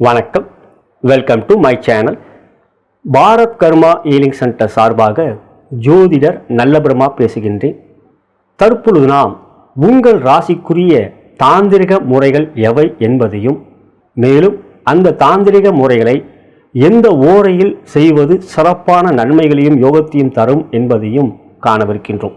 வணக்கம். Welcome to my channel Bharat Karma healing centre சார்பாக ஜோதிடர் நல்லபுரமா பேசுகின்றேன். தற்பொழுது நாம் உங்கள் ராசிக்குரிய தாந்திரிக முறைகள் எவை என்பதையும் மேலும் அந்த தாந்திரிக முறைகளை எந்த ஓரையில் செய்வது சிறப்பான நன்மைகளையும் யோகத்தையும் தரும் என்பதையும் காணவிருக்கின்றோம்.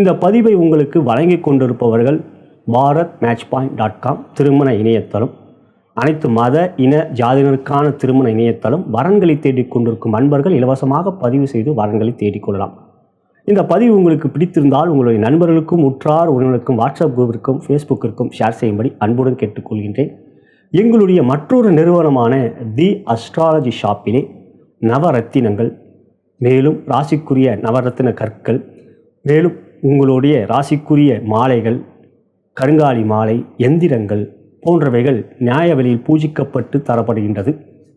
இந்த பதிவை உங்களுக்கு வழங்கி கொண்டிருப்பவர்கள் Bharat match point dot com திருமண இணையதளம் அனைத்து மத இன ஜாதியினருக்கான திருமண இணையதளம் வரன்களை தேடிக் கொண்டிருக்கும் அன்பர்கள் இலவசமாக பதிவு செய்து வரன்களை தேடிக்கொள்ளலாம் இந்த பதிவு உங்களுக்கு பிடித்திருந்தால் உங்களுடைய நண்பர்களுக்கும் உற்றார் உறவினருக்கும் வாட்ஸ்அப் குரூப்பிற்கும் ஃபேஸ்புக்கிற்கும் ஷேர் செய்யும்படி அன்புடன் கேட்டுக்கொள்கின்றேன். எங்களுடைய மற்றொரு நிறுவனமான தி அஸ்ட்ராலஜி ஷாப்பிலே நவரத்தினங்கள் மேலும் ராசிக்குரிய நவரத்தின கற்கள் மேலும் உங்களுடைய ராசிக்குரிய மாலைகள் கருங்காலி மாலை எந்திரங்கள் போன்றவைகள் நியாய விலையில் பூஜிக்கப்பட்டு தரப்படுகின்றது.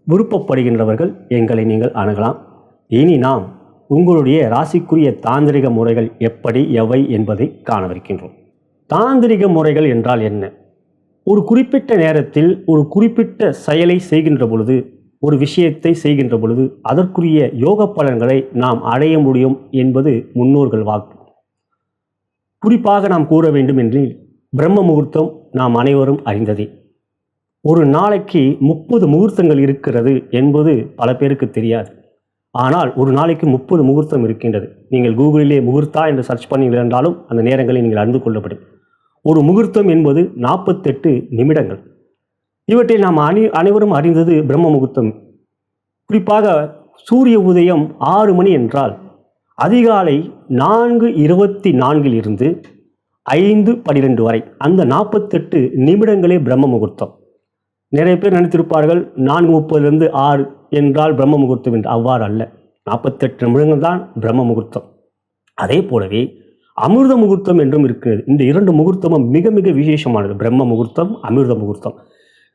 விருப்பப்படுகின்றவர்கள் எங்களை நீங்கள் அணுகலாம். இனி நாம் உங்களுடைய ராசிக்குரிய தாந்திரிக முறைகள் எப்படி எவை என்பதை காணவிருக்கின்றோம். தாந்திரிக முறைகள் என்றால் என்ன? ஒரு குறிப்பிட்ட நேரத்தில் ஒரு குறிப்பிட்ட செயலை செய்கின்ற பொழுது ஒரு விஷயத்தை செய்கின்ற பொழுது அதற்குரிய யோக பலன்களை நாம் அடைய முடியும் என்பது முன்னோர்கள் வாக்கு. குறிப்பாக நாம் கூற வேண்டும் என்றில் பிரம்ம முகூர்த்தம் நாம் அனைவரும் அறிந்ததே. ஒரு நாளைக்கு முப்பது முகூர்த்தங்கள் இருக்கிறது என்பது பல பேருக்கு தெரியாது. ஆனால் ஒரு நாளைக்கு முப்பது முகூர்த்தம் இருக்கின்றது. நீங்கள் கூகுளிலே முகூர்த்தா என்று சர்ச் பண்ணி அந்த நேரங்களை நீங்கள் அறிந்து கொள்ளப்படும். ஒரு முகூர்த்தம் என்பது நாற்பத்தெட்டு நிமிடங்கள். இவற்றை நாம் அணி அனைவரும் அறிந்தது பிரம்ம முகூர்த்தம். குறிப்பாக சூரிய உதயம் ஆறு மணி என்றால் அதிகாலை நான்கு இருபத்தி நான்கில் இருந்து ஐந்து பனிரெண்டு வரை. அந்த நாற்பத்தெட்டு நிமிடங்களே பிரம்ம முகூர்த்தம். நிறைய பேர் நினைத்திருப்பார்கள் நான்கு முப்பதுலேருந்து ஆறு என்றால் பிரம்ம முகூர்த்தம் என்று. அவ்வாறு அல்ல. நாற்பத்தெட்டு நிமிடங்கள் தான் பிரம்ம முகூர்த்தம். அதே போலவே அமிர்த முகூர்த்தம் என்றும் இருக்கிறது. இந்த இரண்டு முகூர்த்தமும் மிக மிக விசேஷமானது. பிரம்ம முகூர்த்தம் அமிர்த முகூர்த்தம்.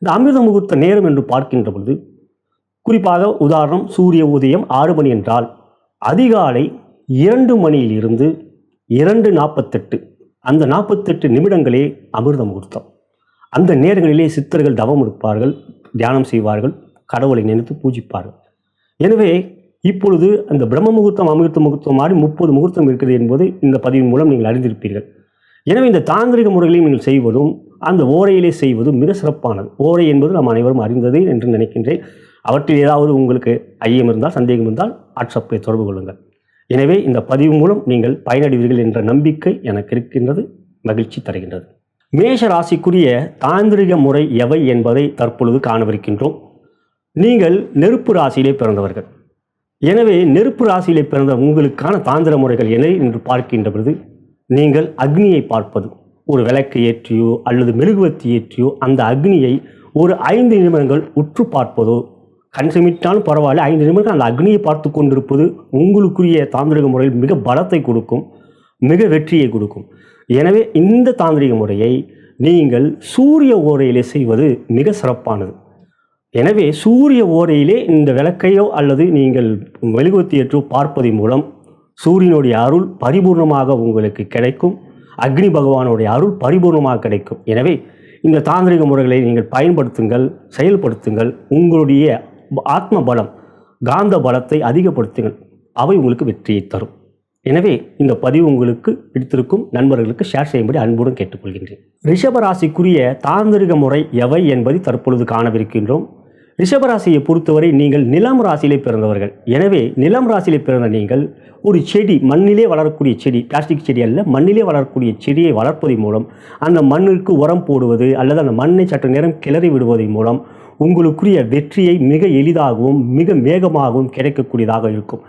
இந்த அமிர்த முகூர்த்த நேரம் என்று பார்க்கின்ற பொழுது குறிப்பாக உதாரணம் சூரிய உதயம் ஆறு மணி என்றால் அதிகாலை இரண்டு மணியில் இருந்து இரண்டு நாற்பத்தெட்டு. அந்த நாற்பத்தெட்டு நிமிடங்களே அமிர்த முகூர்த்தம் அந்த நேரங்களிலே சித்தர்கள் தவம் இருப்பார்கள் தியானம் செய்வார்கள் கடவுளை நினைத்து பூஜிப்பார்கள். எனவே இப்பொழுது அந்த பிரம்ம முகூர்த்தம் அமிர்த முகூர்த்தம் மாறி முப்பது முகூர்த்தம் இருக்குது என்பது இந்த பதிவின் மூலம் நீங்கள் அறிந்திருப்பீர்கள். எனவே இந்த தாந்திரிக முறைகளையும் நீங்கள் செய்வதும் அந்த ஓரையிலே செய்வதும் மிக சிறப்பானது. ஓரை என்பது நாம் அனைவரும் அறிந்ததே என்று நினைக்கின்றேன். அவற்றில் ஏதாவது உங்களுக்கு ஐயம் இருந்தால் சந்தேகம் இருந்தால் வாட்ஸ்அப்பை தொடர்பு கொள்ளுங்கள். எனவே இந்த பதிவு மூலம் நீங்கள் பயனடைவீர்கள் என்ற நம்பிக்கை எனக்கு இருக்கின்றது மகிழ்ச்சி தருகின்றது. மேஷ ராசிக்குரிய தாந்திரிக முறை எவை என்பதை தற்பொழுது காணவிருக்கின்றோம். நீங்கள் நெருப்பு ராசியிலே பிறந்தவர்கள். எனவே நெருப்பு ராசியிலே பிறந்த உங்களுக்கான தாந்திர முறைகள் என என்று பார்க்கின்ற பொழுது நீங்கள் அக்னியை பார்ப்பது ஒரு விளக்கு ஏற்றியோ அல்லது மெழுகுவத்தி ஏற்றியோ அந்த அக்னியை ஒரு ஐந்து நிமிடங்கள் உற்று பார்ப்பதோ கண் சிமிட்டாலும் பரவாயில்ல. ஐந்து நிமிடங்கள் அந்த அக்னியை பார்த்து கொண்டிருப்பது உங்களுக்குரிய தாந்திரிக முறையில் மிக பலத்தை கொடுக்கும் மிக வெற்றியை கொடுக்கும். எனவே இந்த தாந்திரிக முறையை நீங்கள் சூரிய ஓரையிலே செய்வது மிக சிறப்பானது. எனவே சூரிய ஓரையிலே இந்த விளக்கையோ அல்லது நீங்கள் மெழுகுவத்தியற்றோ பார்ப்பதன் மூலம் சூரியனுடைய அருள் பரிபூர்ணமாக உங்களுக்கு கிடைக்கும். அக்னி பகவானுடைய அருள் பரிபூர்ணமாக கிடைக்கும். எனவே இந்த தாந்திரிக முறைகளை நீங்கள் பயன்படுத்துங்கள் செயல்படுத்துங்கள். உங்களுடைய ஆத்ம பலம் காந்த பலத்தை அதிகப்படுத்துங்கள். அவை உங்களுக்கு வெற்றியை தரும். எனவே இந்த பதிவு உங்களுக்கு பிடித்திருக்கும் நண்பர்களுக்கு ஷேர் செய்யும்படி அன்புடன் கேட்டுக்கொள்கின்றேன். ரிஷபராசிக்குரிய தாந்திரிக முறை எவை என்பதை தற்பொழுது காணவிருக்கின்றோம். ரிஷபராசியை பொறுத்தவரை நீங்கள் நிலம் ராசியிலே பிறந்தவர்கள். எனவே நிலம் ராசியிலே பிறந்த நீங்கள் ஒரு செடி மண்ணிலே வளரக்கூடிய செடி பிளாஸ்டிக் செடி அல்ல மண்ணிலே வளரக்கூடிய செடியை வளர்ப்பதன் மூலம் அந்த மண்ணிற்கு உரம் போடுவது அல்லது அந்த மண்ணை சற்று நேரம் கிளறி விடுவதன் மூலம் உங்களுக்குரிய வெற்றியை மிக எளிதாகவும் மிக வேகமாகவும் கிடைக்கக்கூடியதாக இருக்கும்.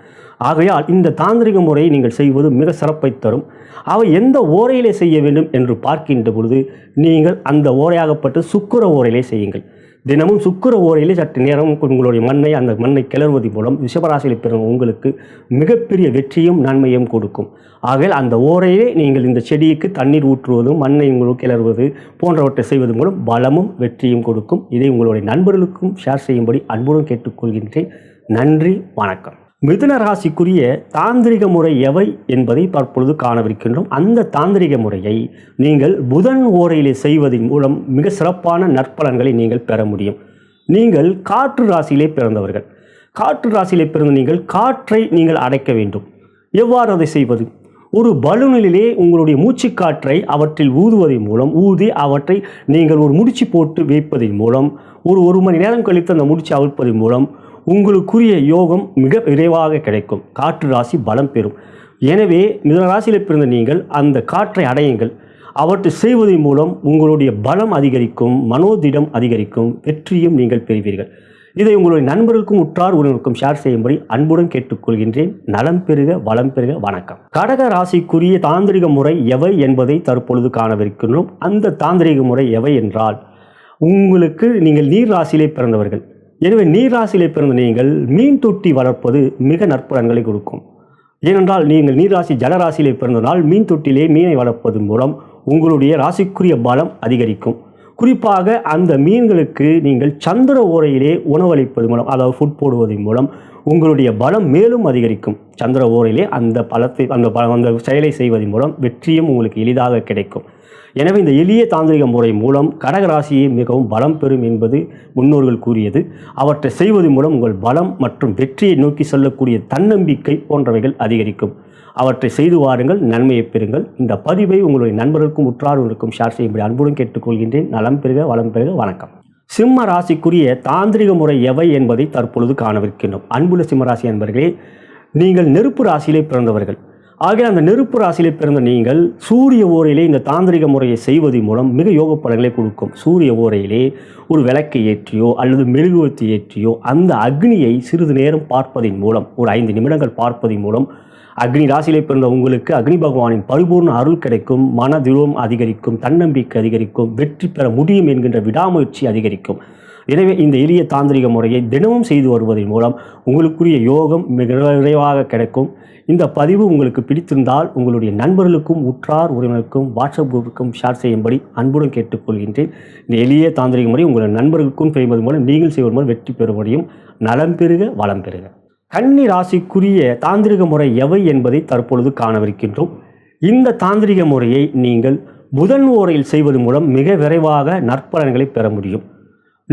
ஆகையால் இந்த தாந்திரிக முறையை நீங்கள் செய்வது மிக சிறப்பை தரும். அவை எந்த ஓரையிலே செய்ய வேண்டும் என்று பார்க்கின்ற பொழுது நீங்கள் அந்த ஓரையாகப்பட்டு சுக்கிர ஓரையிலே செய்யுங்கள். தினமும் சுக்கிர ஓரையிலே சற்று நேரம் உங்களுடைய மண்ணை அந்த மண்ணை கிளறுவதன் மூலம் ரிஷபராசியில் பிறந்த உங்களுக்கு மிகப்பெரிய வெற்றியும் நன்மையும் கொடுக்கும். ஆகவே அந்த ஓரையிலே நீங்கள் இந்த செடிக்கு தண்ணீர் ஊற்றுவதும் மண்ணை உங்களுக்கு கிளறுவது போன்றவற்றை செய்வது மூலம் பலமும் வெற்றியும் கொடுக்கும். இதை உங்களுடைய நண்பர்களுக்கும் ஷேர் செய்யும்படி அன்புடன் கேட்டுக்கொள்கின்றேன். நன்றி வணக்கம். மிதுன ராசிக்குரிய தாந்திரிக முறை எவை என்பதை தற்பொழுது காணவிருக்கின்றோம். அந்த தாந்திரிக முறையை நீங்கள் புதன் ஓரையிலே செய்வதன் மூலம் மிக சிறப்பான நற்பலன்களை நீங்கள் பெற முடியும். நீங்கள் காற்று ராசியிலே பிறந்தவர்கள். காற்று ராசியிலே பிறந்த நீங்கள் காற்றை நீங்கள் அடைக்க வேண்டும். எவ்வாறு அதை செய்வது? ஒரு பலூனிலே உங்களுடைய மூச்சுக்காற்றை அவற்றில் ஊதுவதன் மூலம் ஊதி அவற்றை நீங்கள் ஒரு முடிச்சு போட்டு வைப்பதன் மூலம் ஒரு ஒரு மணி நேரம் கழித்து அந்த முடிச்சு அவிழ்ப்பதன் மூலம் உங்களுக்குரிய யோகம் மிக விரைவாக கிடைக்கும். காற்று ராசி பலம் பெறும். எனவே மிதன ராசியில் பிறந்த நீங்கள் அந்த காற்றை அடையுங்கள். அவற்றை செய்வதன் மூலம் உங்களுடைய பலம் அதிகரிக்கும் மனோதிடம் அதிகரிக்கும் வெற்றியும் நீங்கள் பெறுவீர்கள். இதை உங்களுடைய நண்பர்களுக்கும் உற்றார் உறவினருக்கும் ஷேர் செய்யும்படி அன்புடன் கேட்டுக்கொள்கின்றேன். நலம் பெருக வளம் பெறுக வணக்கம். கடக ராசிக்குரிய தாந்திரிக முறை எவை என்பதை தற்பொழுது காணவிருக்கின்றோம். அந்த தாந்திரிக முறை எவை என்றால் உங்களுக்கு நீங்கள் நீர் ராசியிலே பிறந்தவர்கள். எனவே நீர் பிறந்த நீங்கள் மீன் தொட்டி வளர்ப்பது மிக நற்பலன்களை கொடுக்கும். ஏனென்றால் நீங்கள் நீராசி ஜலராசியிலே பிறந்தனால் மீன் தொட்டிலே மீனை வளர்ப்பதன் மூலம் உங்களுடைய ராசிக்குரிய பலம் அதிகரிக்கும். குறிப்பாக அந்த மீன்களுக்கு நீங்கள் சந்திர ஓரையிலே உணவளிப்பது மூலம் அதாவது ஃபுட் போடுவதன் மூலம் உங்களுடைய பலம் மேலும் அதிகரிக்கும். சந்திர ஓரையிலே அந்த பலத்தை அந்த ப- அந்த செயலை செய்வதன் மூலம் வெற்றியும் உங்களுக்கு எளிதாக கிடைக்கும். எனவே இந்த எளிய தாந்திரிக முறை மூலம் கடகராசியை மிகவும் பலம் பெறும் என்பது முன்னோர்கள் கூறியது. அவற்றை செய்வது மூலம் உங்கள் பலம் மற்றும் வெற்றியை நோக்கி செல்லக்கூடிய தன்னம்பிக்கை போன்றவைகள் அதிகரிக்கும். அவற்றை செய்து வாருங்கள் நன்மையை பெறுங்கள். இந்த பதிவை உங்களுடைய நண்பர்களுக்கும் உற்றார்களுக்கும் ஷேர் செய்யும்படி அன்புடன் கேட்டுக்கொள்கின்றேன். நலம் பெறுக வளம் பெறுக வணக்கம். சிம்ம ராசிக்குரிய தாந்திரிக முறை எவை என்பதை தற்பொழுது காணவிருக்கின்றோம். அன்புள்ள சிம்மராசி என்பர்களே நீங்கள் நெருப்பு ராசியிலே பிறந்தவர்கள். ஆகிய அந்த நெருப்பு ராசியிலே பிறந்த நீங்கள் சூரிய ஓரையிலே இந்த தாந்திரிக முறையை செய்வதன் மூலம் மிக யோக பலன்களை கொடுக்கும். சூரிய ஓரையிலே ஒரு விளக்கை ஏற்றியோ அல்லது மெழுகுவர்த்தி ஏற்றியோ அந்த அக்னியை சிறிது நேரம் பார்ப்பதன் மூலம் ஒரு ஐந்து நிமிடங்கள் பார்ப்பதன் மூலம் அக்னி ராசியிலே பிறந்த உங்களுக்கு அக்னி பகவானின் பரிபூர்ண அருள் கிடைக்கும் மனதிலும் அதிகரிக்கும் தன்னம்பிக்கை அதிகரிக்கும் வெற்றி பெற முடியும் என்கின்ற விடாமுயற்சி அதிகரிக்கும். எனவே இந்த எளிய தாந்திரிக முறையை தினமும் செய்து வருவதன் மூலம் உங்களுக்குரிய யோகம் மிக விரைவாக கிடைக்கும். இந்த பதிவு உங்களுக்கு பிடித்திருந்தால் உங்களுடைய நண்பர்களுக்கும் உற்றார் உறவினருக்கும் வாட்ஸ்அப் குரூப்புக்கும் ஷேர் செய்யும்படி அன்புடன் கேட்டுக்கொள்கின்றேன். இந்த எளிய தாந்திரிக முறை உங்கள் நண்பர்களுக்கும் செய்வது மூலம் நீங்கள் செய்வது மூலம் வெற்றி பெற முடியும் நலம் பெறுக வளம் பெறுக. கன்னி ராசிக்குரிய தாந்திரிக முறை எவை என்பதை தற்பொழுது காணவிருக்கின்றோம். இந்த தாந்திரிக முறையை நீங்கள் புதன் ஓரையில் செய்வது மூலம் மிக விரைவாக நற்பலன்களை பெற முடியும்.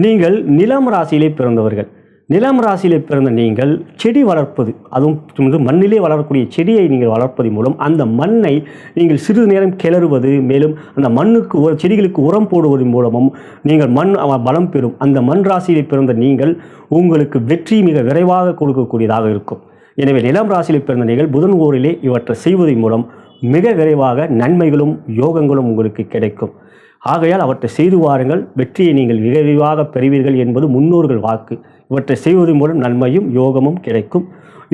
நீங்கள் நிலம் ராசியிலே பிறந்தவர்கள். நிலம் ராசியிலே பிறந்த நீங்கள் செடி வளர்ப்பது அதுவும் வந்து மண்ணிலே வளரக்கூடிய செடியை நீங்கள் வளர்ப்பதன் மூலம் அந்த மண்ணை நீங்கள் சிறிது நேரம் கிளறுவது மேலும் அந்த மண்ணுக்கு ஒரு செடிகளுக்கு உரம் போடுவதன் மூலமும் நீங்கள் மண் பலம் பெறும். அந்த மண் ராசியிலே பிறந்த நீங்கள் உங்களுக்கு வெற்றி மிக விரைவாக கொடுக்கக்கூடியதாக இருக்கும். எனவே நிலம் ராசியிலே பிறந்த நீங்கள் புதன் ஊரிலே இவற்றை செய்வதன் மூலம் மிக விரைவாக நன்மைகளும் யோகங்களும் உங்களுக்கு கிடைக்கும். ஆகையால் அவற்றை செய்து வாருங்கள். வெற்றியை நீங்கள் மிக விரைவாக பெறுவீர்கள் என்பது முன்னோர்கள் வாக்கு. இவற்றை செய்வதன் மூலம் நன்மையும் யோகமும் கிடைக்கும்.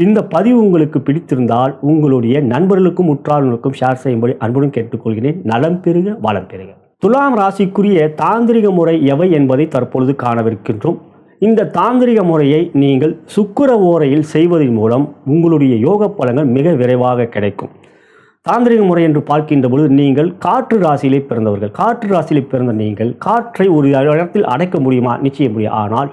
இந்த பதிவு உங்களுக்கு பிடித்திருந்தால் உங்களுடைய நண்பர்களுக்கும் உற்றார்களுக்கும் ஷேர் செய்யும்படி அன்புடன் கேட்டுக்கொள்கிறேன். நலம் பெறுக வளம் பெறுக. துலாம் ராசிக்குரிய தாந்திரிக முறை எவை என்பதை தற்பொழுது காணவிருக்கின்றோம். இந்த தாந்திரிக முறையை நீங்கள் சுக்கிர ஓரையில் செய்வதன் மூலம் உங்களுடைய யோக பலங்கள் மிக விரைவாக கிடைக்கும். தாந்திரிக முறை என்று பார்க்கின்ற பொழுது நீங்கள் காற்று ராசியிலே பிறந்தவர்கள். காற்று ராசியிலே பிறந்த நீங்கள் காற்றை ஒரு இடத்தில் அடைக்க முடியுமா? நிச்சயம் முடியும் ஆனால்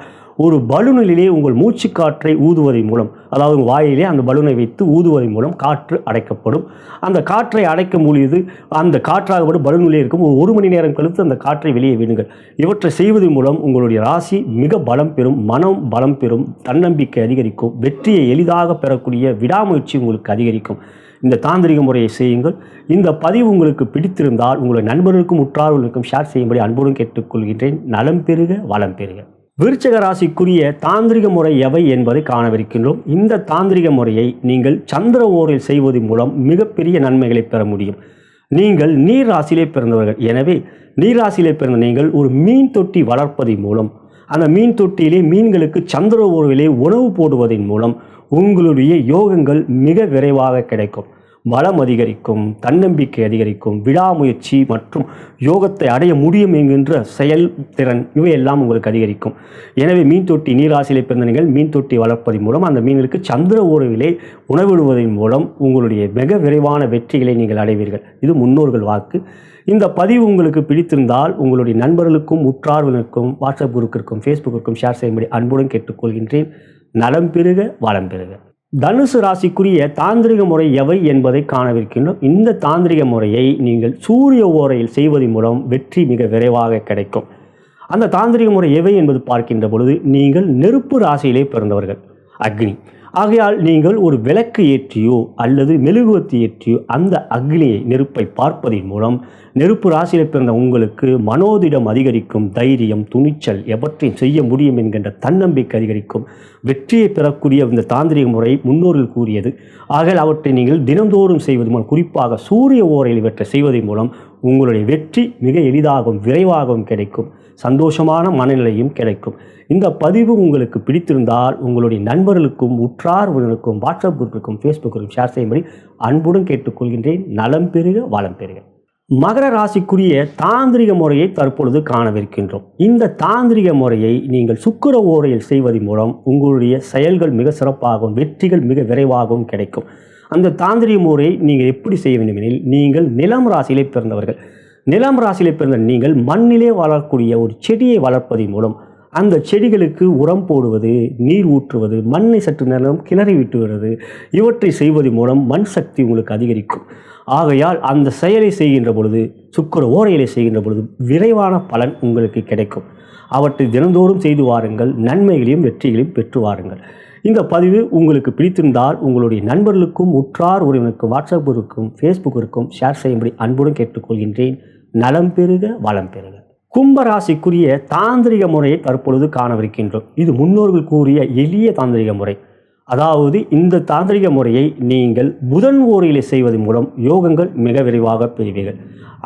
ஒரு பலூனிலே உங்கள் மூச்சு காற்றை ஊதுவதன் மூலம் அதாவது உங்கள் வாயிலே அந்த பலூனை வைத்து ஊதுவதன் மூலம் காற்று அடைக்கப்படும். அந்த காற்றை அடைக்க முடியுது அந்த காற்றாகப்படும் பலூனிலே இருக்கும் ஒரு ஒரு மணி நேரம் கழித்து அந்த காற்றை வெளியே விடுங்கள். இவற்றை செய்வதன் மூலம் உங்களுடைய ராசி மிக பலம் பெறும் மனம் பலம் பெறும் தன்னம்பிக்கை அதிகரிக்கும் வெற்றியை எளிதாக பெறக்கூடிய விடாமுயற்சி உங்களுக்கு அதிகரிக்கும். இந்த தாந்திரிக முறையை செய்யுங்கள். இந்த பதிவு உங்களுக்கு பிடித்திருந்தால் உங்களுடைய நண்பர்களுக்கும் உற்றார்களுக்கும் ஷேர் செய்யும்படி அன்புடன் கேட்டுக்கொள்கின்றேன். நலம் பெறுக வளம் பெறுக. விருச்சக ராசிக்குரிய தாந்திரிக முறை எவை என்பதை காணவிருக்கின்றோம். இந்த தாந்திரிக முறையை நீங்கள் சந்திர ஓரில் செய்வதன் மூலம் மிகப்பெரிய நன்மைகளை பெற முடியும். நீங்கள் நீர் ராசியிலே பிறந்தவர்கள். எனவே நீர் ராசியிலே பிறந்த நீங்கள் ஒரு மீன் தொட்டி வளர்ப்பதன் மூலம் அந்த மீன் தொட்டியிலே மீன்களுக்கு சந்திர ஓர்விலே உணவு போடுவதன் மூலம் உங்களுடைய யோகங்கள் மிக விரைவாக கிடைக்கும். பலம் அதிகரிக்கும் தன்னம்பிக்கை அதிகரிக்கும் விடாமுயற்சி மற்றும் யோகத்தை அடைய முடியும் என்கின்ற செயல்திறன் இவையெல்லாம் உங்களுக்கு அதிகரிக்கும். எனவே மீன் தொட்டி நீராசிலை பிறந்த நீங்கள் மீன் தொட்டி வளர்ப்பதன் மூலம் அந்த மீன்களுக்கு சந்திர உறவிலே உணவிடுவதன் மூலம் உங்களுடைய மிக விரைவான வெற்றிகளை நீங்கள் அடைவீர்கள். இது முன்னோர்கள் வாக்கு. இந்த பதிவு உங்களுக்கு பிடித்திருந்தால் உங்களுடைய நண்பர்களுக்கும் உற்றார்களுக்கும் வாட்ஸ்அப் குரூப்பிற்கும் ஃபேஸ்புக்கிற்கும் ஷேர் செய்யும்படி அன்புடன் கேட்டுக்கொள்கின்றேன். நலம் பெறுக வளம் பெறுக தனுசு ராசிக்குரிய தாந்திரிக முறை எவை என்பதை காணவிருக்கின்றோம். இந்த தாந்திரிக முறையை நீங்கள் சூரிய ஓரையில் செய்வதன் மூலம் வெற்றி மிக விரைவாக கிடைக்கும். அந்த தாந்திரிக முறை எவை என்பது பார்க்கின்ற பொழுது நீங்கள் நெருப்பு ராசியிலே பிறந்தவர்கள். அக்னி. ஆகையால் நீங்கள் ஒரு விளக்கு ஏற்றியோ அல்லது மெழுகுவத்தி ஏற்றியோ அந்த அக்னியை நெருப்பை பார்ப்பதன் மூலம் நெருப்பு ராசியில் பிறந்த உங்களுக்கு மனோதிடம் அதிகரிக்கும் தைரியம் துணிச்சல் எவற்றையும் செய்ய முடியும் என்கின்ற தன்னம்பிக்கை அதிகரிக்கும். வெற்றியை பெறக்கூடிய இந்த தாந்திரிக முறை முன்னோர்கள் கூறியது. ஆகையால் அவற்றை நீங்கள் தினந்தோறும் செய்வது மூலம் குறிப்பாக சூரிய ஓரையில் இவற்றை செய்வதன் மூலம் உங்களுடைய வெற்றி மிக எளிதாகவும் விரைவாகவும் கிடைக்கும் சந்தோஷமான மனநிலையும் கிடைக்கும். இந்த பதிவு உங்களுக்கு பிடித்திருந்தால் உங்களுடைய நண்பர்களுக்கும் உற்றார் உறவினருக்கும் வாட்ஸ்அப் குரூப்பிற்கும் ஃபேஸ்புக்கிற்கும் ஷேர் செய்யும்படி அன்புடன் கேட்டுக்கொள்கின்றேன். நலம் பெறுக வளம் பெறுக மகர ராசிக்குரிய தாந்திரிக முறையை தற்பொழுது காணவிருக்கின்றோம். இந்த தாந்திரிக முறையை நீங்கள் சுக்கிர ஓரையில் செய்வதன் மூலம் உங்களுடைய செயல்கள் மிக சிறப்பாகவும் வெற்றிகள் மிக விரைவாகவும் கிடைக்கும். அந்த தாந்திரிய முறையை நீங்கள் எப்படி செய்ய வேண்டுமெனில் நீங்கள் நிலம் ராசியிலே பிறந்தவர்கள். நிலம் ராசியிலே பிறந்த நீங்கள் மண்ணிலே வளரக்கூடிய ஒரு செடியை வளர்ப்பதன் மூலம் அந்த செடிகளுக்கு உரம் போடுவது நீர் ஊற்றுவது மண்ணை சற்று நேரம் கிளறி விட்டுவிடுவது இவற்றை செய்வதன் மூலம் மண் சக்தி உங்களுக்கு அதிகரிக்கும். ஆகையால் அந்த செயலை செய்கின்ற பொழுது சுக்கர ஓரையிலே செய்கின்ற பொழுது விரைவான பலன் உங்களுக்கு கிடைக்கும். அவற்றை தினந்தோறும் செய்து வாருங்கள் நன்மைகளையும் வெற்றிகளையும் பெற்று வாருங்கள். இந்த பதிவு உங்களுக்கு பிடித்திருந்தால் உங்களுடைய நண்பர்களுக்கும் உற்றார் உறவினருக்கும் வாட்ஸ்அப் குரூப்புக்கும் ஃபேஸ்புக்கிற்கும் ஷேர் செய்யும்படி அன்புடன் கேட்டுக்கொள்கின்றேன். நலம் பெறுக வளம் பெறுக கும்பராசிக்குரிய தாந்திரிக முறையை தற்பொழுது காணவிருக்கின்றோம். இது முன்னோர்கள் கூறிய எளிய தாந்திரிக முறை. அதாவது இந்த தாந்திரிக முறையை நீங்கள் புதன் ஓரிலே செய்வதன் மூலம் யோகங்கள் மிக விரைவாக பெறுவீர்கள்.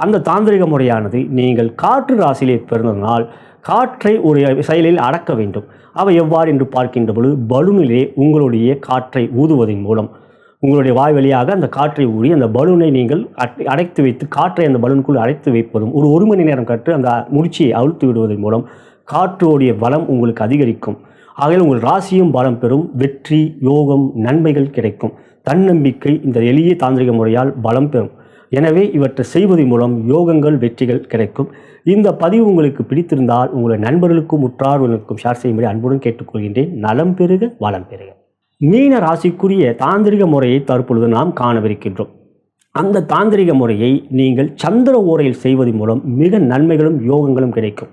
அந்த தாந்திரிக முறையானது நீங்கள் காற்று ராசியிலே பிறந்ததனால் காற்றை ஒரு செயலில் அடக்க வேண்டும். அவை எவ்வாறு என்று பார்க்கின்ற பொழுது பலூனிலே உங்களுடைய காற்றை ஊதுவதன் மூலம். உங்களுடைய வாய் வழியாக அந்த காற்றை ஊறி அந்த பலூனை நீங்கள் அடைத்து வைத்து காற்றை அந்த பலூனுக்குள் அடைத்து வைப்பதும் ஒரு ஒரு மணி நேரம் கற்று அந்த முடிச்சியை அழுத்து விடுவதன் மூலம் காற்றோடைய பலம் உங்களுக்கு அதிகரிக்கும். ஆகையில் உங்கள் ராசியும் பலம் பெறும் வெற்றி யோகம் நன்மைகள் கிடைக்கும். தன்னம்பிக்கை இந்த எளிய தாந்திரிக முறையால் பலம் பெறும். எனவே இவற்றை செய்வதன் மூலம் யோகங்கள் வெற்றிகள் கிடைக்கும். இந்த பதிவு உங்களுக்கு பிடித்திருந்தால் உங்களுடைய நண்பர்களுக்கும் உற்றார்களுக்கும் ஷேர் செய்யும்படி அன்புடன் கேட்டுக்கொள்கின்றேன். நலம் பெறுக வளம் பெறுக மீன ராசிக்குரிய தாந்திரிக முறையை தற்பொழுது நாம் காணவிருக்கின்றோம். அந்த தாந்திரிக முறையை நீங்கள் சந்திர ஓரையில் செய்வதன் மூலம் மிக நன்மைகளும் யோகங்களும் கிடைக்கும்.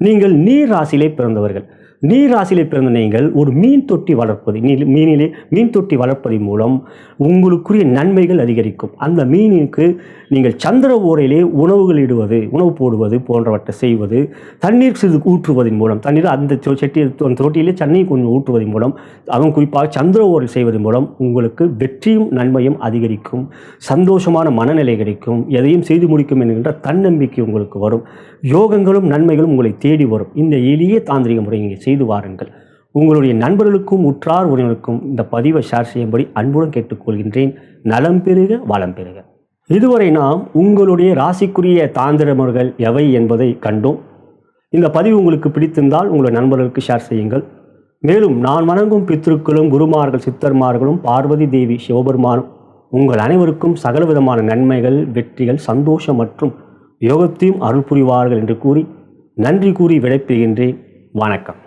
நீங்கள் நீர் ராசியிலே பிறந்தவர்கள். நீர் ராசியிலே பிறந்த நீங்கள் ஒரு மீன் தொட்டி வளர்ப்பது மீனிலே மீன் தொட்டி வளர்ப்பதன் மூலம் உங்களுக்குரிய நன்மைகள் அதிகரிக்கும். அந்த மீனுக்கு நீங்கள் சந்திர ஓரையிலே உணவுகள் இடுவது உணவு போடுவது போன்றவற்றை செய்வது தண்ணீர் சிறிது ஊற்றுவதன் மூலம் தண்ணீர் அந்த செட்டி அந்த தொட்டியிலே தண்ணீர் கொஞ்சம் ஊற்றுவதன் மூலம் அதுவும் குறிப்பாக சந்திர ஓரில் செய்வதன் மூலம் உங்களுக்கு வெற்றியும் நன்மையும் அதிகரிக்கும் சந்தோஷமான மனநிலை கிடைக்கும் எதையும் செய்து முடிக்கும் என்கின்ற தன்னம்பிக்கை உங்களுக்கு வரும். யோகங்களும் நன்மைகளும் உங்களை தேடி வரும். இந்த எளிய தாந்திரிக முறை இங்கே செய்து வாருங்கள். உங்களுடைய நண்பர்களுக்கும் உற்றார் உறவினருக்கும் இந்த பதிவை ஷேர் செய்யும்படி அன்புடன் கேட்டுக்கொள்கின்றேன். நலம் பெறுக வளம் பெறுக இதுவரை நாம் உங்களுடைய ராசிக்குரிய தாந்திர முறைகள் எவை என்பதை கண்டோம். இந்த பதிவு உங்களுக்கு பிடித்திருந்தால் உங்களுடைய நண்பர்களுக்கு ஷேர் செய்யுங்கள். மேலும் நான் வணங்கும் பித்ருக்களும் குருமார்கள் சித்தர்மார்களும் பார்வதி தேவி சிவபெருமானும் உங்கள் அனைவருக்கும் சகலவிதமான நன்மைகள் வெற்றிகள் சந்தோஷம் மற்றும் யோகத்தையும் அருள் புரிவார்கள் என்று கூறி நன்றி கூறி விடைபெறுகின்றேன். வணக்கம்.